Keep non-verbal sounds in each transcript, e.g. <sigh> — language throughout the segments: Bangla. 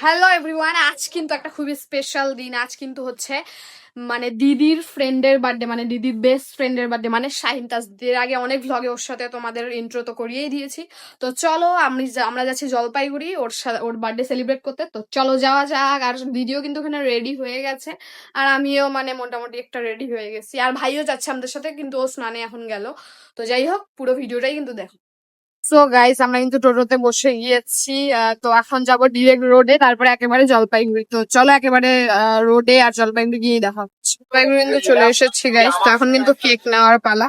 হ্যালো এভরিওয়ান, আজ কিন্তু একটা খুবই স্পেশাল দিন। আজ কিন্তু হচ্ছে মানে দিদির ফ্রেন্ডের বার্থডে মানে দিদির বেস্ট ফ্রেন্ডের বার্থডে মানে শাহিন তাজদের আগে অনেক ভ্লগে ওর সাথে তোমাদের ইন্ট্রো তো করিয়েই দিয়েছি। তো চলো, আমি আমরা যাচ্ছি জলপাইগুড়ি, ওর সাথে ওর বার্থডে সেলিব্রেট করতে। তো চলো যাওয়া যাক, আর দিদিও কিন্তু ওখানে রেডি হয়ে গেছে। আর আমিও মানে মোটামুটি একটা রেডি হয়ে গেছি। আর ভাইও যাচ্ছে আমাদের সাথে, কিন্তু ও স্নানে এখন গেল। তো যাই হোক, পুরো ভিডিওটাই কিন্তু দেখো। সো গাইস আমরা কিন্তু টোটোতে বসে গিয়েছি। তো এখন যাব ডিরেক্ট রোডে তারপরে একেবারে জলপাইগুড়ি। তো চলো একেবারে রোডে আর জলপাইগুড়ি গিয়ে দেখা হচ্ছে। জলপাইগুড়ি কিন্তু চলে এসেছি গাইস তো এখন কিন্তু কেক নেওয়ার পালা।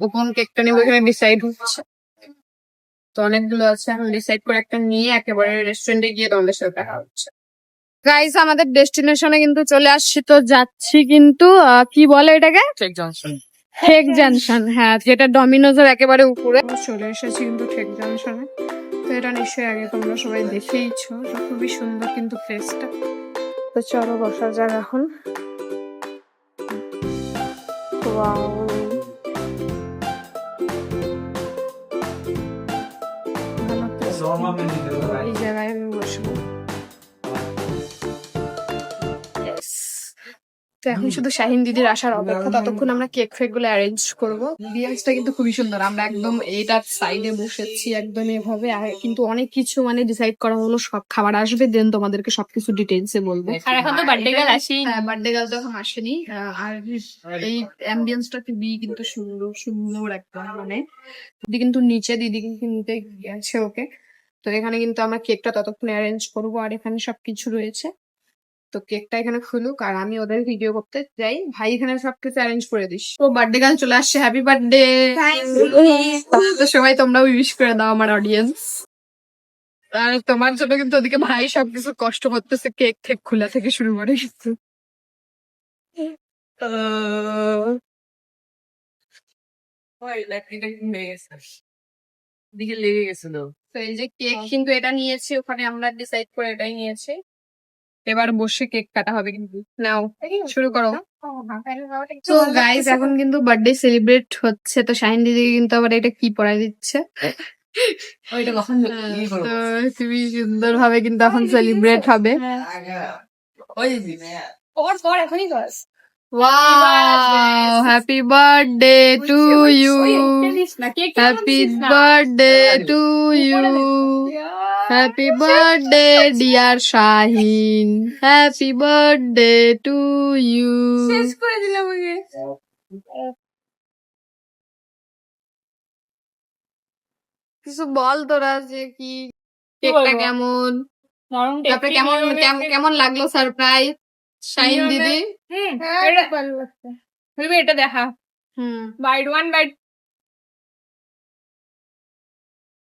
ও কোন কেকটা নিবো, এখানে ডিসাইড হচ্ছে। তো অনেকগুলো আছে, এখন ডিসাইড করে একটা নিয়ে একেবারে রেস্টুরেন্টে গিয়ে তোমাদের সাথে দেখা হচ্ছে। গাইস আমাদের ডেস্টিনেশনে কিন্তু চলে আসছি, তো যাচ্ছি কিন্তু কি বলে এটাকে? টেক জংশন ঠেক জাংশন হ্যাঁ যেটা ডমিনোজের একেবারে উপরে। চলে এসেছি কিন্তু ঠেক জাংশনে তো এটা নিশ্চয়ই আগে তোমরা সবাই দেখেইছো তো খুবই সুন্দর কিন্তু প্লেসটা তো চলো বসা যাক এখন. ভালো তো এখন শুধু শাহিন দিদির আসার অপেক্ষা ততক্ষণ আমরা কেক ফেকগুলো অ্যারেঞ্জ করব। বিয়াসটা কিন্তু খুবই সুন্দর আমরা একদম এইটার সাইডে বসেছি একদম এভাবে আর কিন্তু অনেক কিছু মানে ডিসাইড করা হলো সব খাবার আসবে দেন তোমাদেরকে সবকিছু ডিটেলসে বলব। আর এখন তো girl আসেই হ্যাঁ বার্থডে গার্ল তো এখন আসেনি। আর এই অ্যাম্বিয়েন্সটা খুবই কিন্তু সুন্দর সুন্দর একদম মানে দিদি কিন্তু নিচে দিদি কিন্তু নিতে গেছে ওকে। তো এখানে কিন্তু আমরা কেকটা ততক্ষণ অ্যারেঞ্জ করব আর এখানে সবকিছু রয়েছে। তো কেকটা এখানে খুলুক আর আমি ওদের ভিডিও করতে যাই। ভাই এখানে সবকিছু অ্যারেঞ্জ করে দিস। তো বার্থডে গান চলে আসছে হ্যাপি বার্থডে তো সবাই তোমরাও উইশ করে দাও আমার অডিয়েন্স আর তোমার জন্য কিন্তু ওদিকে ভাই সবকিছু কষ্ট করতেছে কেক ঠেক খোলা থেকে শুরু করে কিছু। দিকে লেগে গেছিল। তো এই যে কেক কিন্তু এটা নিয়েছি ওখানে আমরা ডিসাইড করে এটাই নিয়েছি। এবার বসে কেক কাটা হবে কিন্তু। নাও শুরু করো। তো গাইস এখন কিন্তু বার্থডে সেলিব্রেট হচ্ছে তো শাহিন দিদি কিন্তু আবার এটা কি পড়াই দিচ্ছে? খুবই সুন্দর ভাবে কিন্তু এখন সেলিব্রেট হবে। Happy birthday to you happy birthday to you happy birthday dear Shahin happy birthday to you শেষ করে দিলাম ওকে। কিছু বল তোরা যে কি কেকটা কেমন? তারপরে কেমন কেমন লাগল সারপ্রাইজ শাহিন দিদি? হুম এটা দেখা। হুম। বাইট ওয়ান বাইট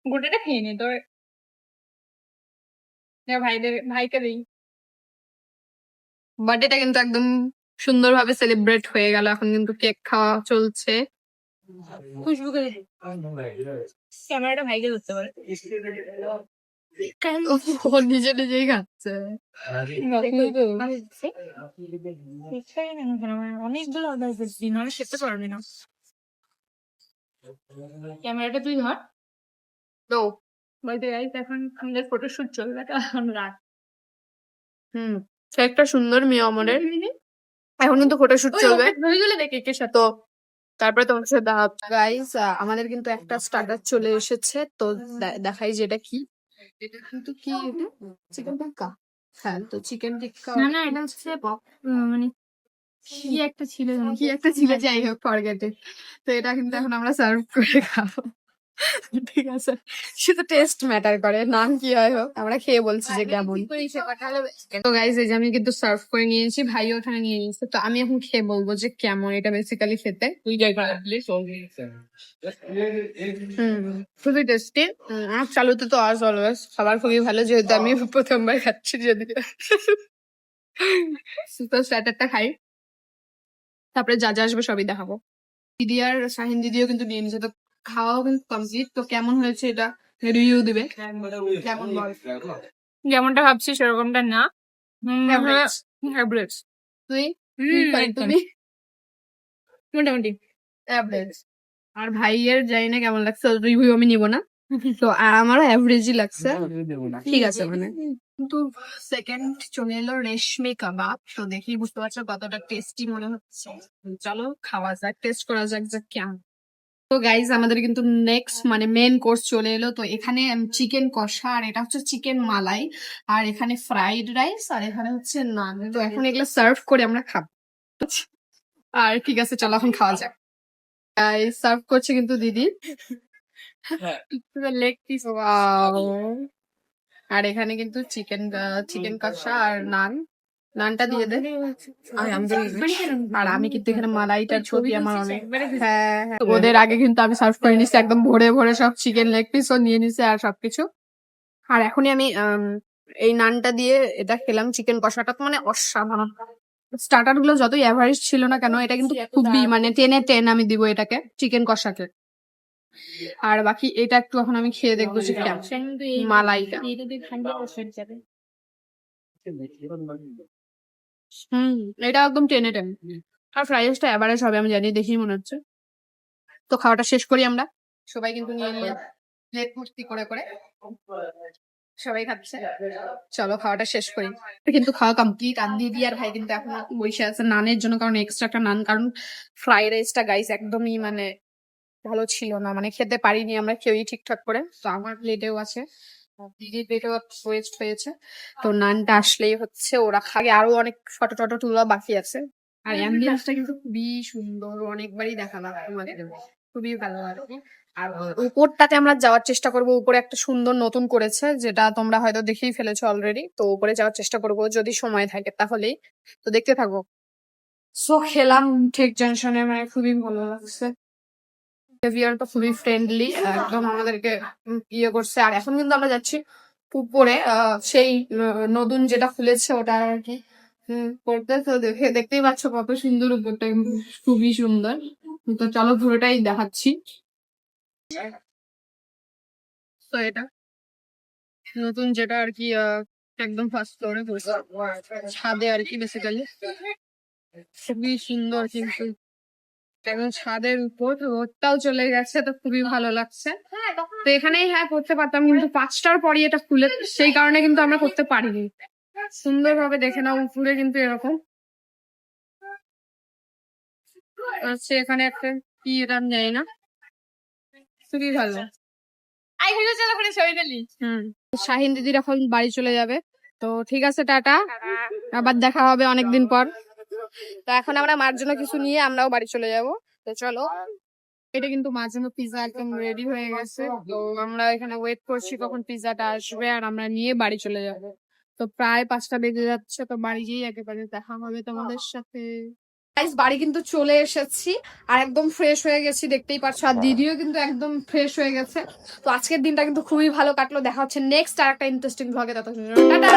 গোটাটা খেয়ে নে তোর। ভাইদের ভাইকে দিই। বার্থডেটা কিন্তু একদম সুন্দরভাবে সেলিব্রেট হয়ে গেল। এখন কিন্তু কেক খাওয়া চলছে। খুশবুকে দিই। ক্যামেরাটা ভাইকে ধরতে পারে। ও নিজে নিজেই খাচ্ছে। অনেকগুলো অর্ডার নাহলে পারবি না। ক্যামেরাটা তুই ধর। তো বলতে গাইস এখন আমাদের ফটোশুট চলবে এখন রাত। হুম কেকটা সুন্দর মেয়ে অমরের। এখন কিন্তু ফটোশুট চলবে। ধরে দেখে কে সাথে। তো তারপরে তোমার সাথে দেখা গাইস আমাদের কিন্তু একটা স্টার্টার চলে এসেছে। তো দেখাই যেটা কি। এটা কিন্তু কি চিকেন টিক্কা হ্যাঁ তো চিকেন টিক্কা না না এটা হচ্ছে মানে কি একটা ছিল কি একটা ছিল যাই হোক ফরগেটে তো এটা কিন্তু এখন আমরা সার্ভ করে খাব। ঠিক আছে। শুধু টেস্ট ম্যাটার করে নাম কি হয় হোক। আমরা খেয়ে বলছি যে কেমন। তো গাইজ এই যে আমি কিন্তু সার্ভ করে নিয়েছি ভাই ওখানে নিয়ে নিয়েছে। তো আমি এখন খেয়ে বলব যে কেমন এটা বেসিক্যালি খেতে। তুই যাই খাবি খুবই টেস্টি আমার চালুতে তো আজ অলওয়েজ খাবার খুবই ভালো যেহেতু আমি প্রথমবার খাচ্ছি যদি। তো স্টার্টারটা খাই। তারপরে যা যা আসবে সবই দেখাবো। দিদি আর শাহিন দিদিও কিন্তু নিয়ে নিয়েছে তো খাওয়াও কিন্তু কমপ্লিট তো কেমন হয়েছে এটা? রিভিউ দিবে। কেমন বল? যেমনটা ভাবছি সেরকমটা না। অ্যাভারেজ তুই। তুমি? মোটামুটি অ্যাভারেজ আর ভাইয়ের জানি না কেমন লাগছে রিভিউ আমি নিব না। <laughs> তো আর আমারও অ্যাভারেজই লাগছে। ঠিক আছে মানে। কিন্তু সেকেন্ড চলে এলো রেশমি কাবাব। তো দেখি বুঝতে পারছ কতটা টেস্টি মনে হচ্ছে। চলো খাওয়া যাক টেস্ট করা যাক যে কেমন। তো গাইজ আমাদের কিন্তু নেক্সট মানে মেন কোর্স চলে এলো। তো এখানে চিকেন কষা আর এটা হচ্ছে চিকেন মালাই আর এখানে ফ্রাইড রাইস আর এখানে হচ্ছে নান তো এখন এগুলো সার্ভ করে আমরা খাব। আর ঠিক আছে চলো এখন খাওয়া যাক। গাইজ সার্ভ করছে কিন্তু দিদি। লেগ পিস আর এখানে কিন্তু চিকেন চিকেন কষা আর নান নানটা দিয়ে দে। আর আমি কিন্তু এখানে মালাইটার ছবি আমার অনেক হ্যাঁ হ্যাঁ। ওদের আগে কিন্তু আমি সার্ভ করে নিচ্ছি একদম ভরে ভরে সব চিকেন লেগ পিসও নিয়ে নিছে আর সবকিছু। আর এখনই আমি এই নানটা দিয়ে এটা খেলাম চিকেন কষাটা তো মানে অসাধারণ। স্টার্টারগুলো যতই অ্যাভারেজ ছিল না কেন এটা কিন্তু খুবই মানে টেনে টেন আমি দিব এটাকে চিকেন কষাকে। আর বাকি এটা একটু এখন আমি খেয়ে দেখব যে মালাইটা। হুম এটা একদম টেনে টেন। আর ফ্রাইড রাইসটা এভারেজ হবে আমি জানি দেখেই মনে হচ্ছে। তো খাওয়াটা শেষ করি আমরা। সবাই কিন্তু নিয়ে নিয়ে প্লেট ভর্তি করে করে সবাই খাচ্ছে। চলো খাওয়াটা শেষ করি। কিন্তু খাওয়া কমপ্লিট আর দিদি আর ভাই কিন্তু এখন বসে আছে নানের জন্য কারণ এক্সট্রা একটা নান কারণ ফ্রাইড রাইসটা গাইস একদমই মানে ভালো ছিল না। মানে খেতে পারিনি আমরা কেউই ঠিকঠাক করে। তো আমার প্লেটেও আছে। দিদির প্লেটেও ওয়েস্ট হয়েছে তো নানটা আসলেই হচ্ছে ওরা খাগে আরও অনেক ফটো টটো তোলা বাকি আছে। আর অ্যাম্বিয়েন্সটা কিন্তু খুবই সুন্দর অনেকবারই দেখালাম তোমাদের। খুবই ভালো লাগে আর উপরটাতে আমরা যাওয়ার চেষ্টা করব উপরে একটা সুন্দর নতুন করেছে যেটা তোমরা হয়তো দেখেই ফেলেছো অলরেডি তো উপরে যাওয়ার চেষ্টা করব যদি সময় থাকে তাহলেই। তো দেখতে থাকো। সো খেলাম ঠিক জংশনে মানে খুবই ভালো লাগছে। বিহেভিয়ারটা খুবই ফ্রেন্ডলি একদম আমাদেরকে ইয়ে করছে। আর এখন কিন্তু আমরা যাচ্ছি উপরে সেই নতুন যেটা খুলেছে ওটা আর কি করতে। তো দেখে, দেখতেই পাচ্ছ কত সুন্দর উপরটা খুবই সুন্দর। তো চলো পুরোটাই দেখাচ্ছি। তো এটা নতুন যেটা আর কি একদম ফার্স্ট ফ্লোরে ছাদে আর কি বেসিক্যালি খুবই সুন্দর কিন্তু। একদম ছাদের উপর রোদটাও চলে গেছে তো খুবই ভালো লাগছে। তো এখানেই হ্যাঁ করতে পারতাম কিন্তু পাঁচটার পরই এটা খুলে সেই কারণে কিন্তু আমরা করতে পারিনি। সুন্দরভাবে দেখে নাও উপরে কিন্তু এরকম। আচ্ছা এখানে একটা কি এটা জানি না। খুবই ভালো। শাহিন দিদির এখন বাড়ি চলে যাবে। তো ঠিক আছে টাটা। আবার দেখা হবে অনেকদিন পর। তো এখন আমরা মার জন্য কিছু নিয়ে আমরাও বাড়ি চলে যাব। তো চলো। এটা কিন্তু মার জন্য পিজা একদম রেডি হয়ে গেছে। তো আমরা এখানে ওয়েট করছি কখন পিজাটা আসবে আর আমরা নিয়ে বাড়ি চলে যাব। তো প্রায় পাঁচটা বেজে যাচ্ছে, তো বাড়ি গিয়ে একেবারে দেখা হবে তোমাদের সাথে। বাড়ি কিন্তু চলে এসেছি আর একদম ফ্রেশ হয়ে গেছি, দেখতেই পাচ্ছ। আর দিদিও কিন্তু একদম ফ্রেশ হয়ে গেছে। তো আজকের দিনটা কিন্তু খুবই ভালো কাটলো। দেখা হচ্ছে নেক্সট আর একটা ইন্টারেস্টিং ব্লগে ততক্ষণ টাটা!